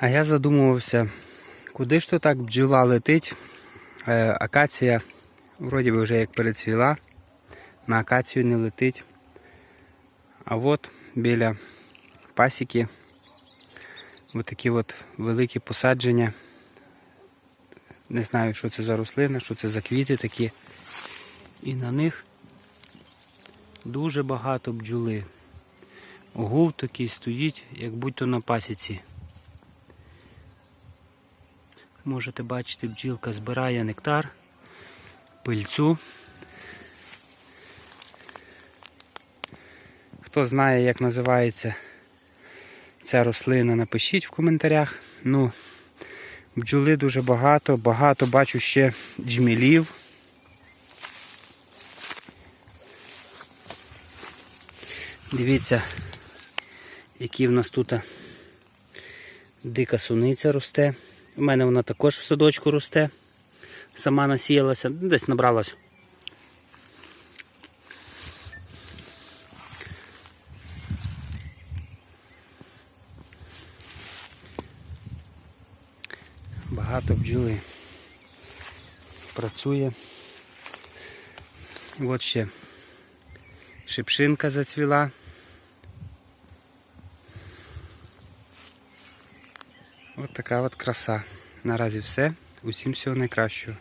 А я задумувався, куди ж то так бджола летить. Е, акація вроді би вже як перецвіла. На акацію не летить. А от біля пасіки такі от великі посадження. Не знаю, що це за рослина, що це за квіти такі. І на них дуже багато бджоли. Гул такий стоїть, як будь-то на пасіці. Можете бачити, бджілка збирає нектар, пильцю. Хто знає, як називається ця рослина, напишіть в коментарях. Ну, бджоли дуже багато, багато бачу ще джмілів. Дивіться, які в нас тут дика суниця росте. У мене вона також в садочку росте. Сама насіялася, ну, десь набралась. Багато бджоли працює. От ще шипшинка зацвіла. От така от краса. Наразі все. Усім всього найкращого.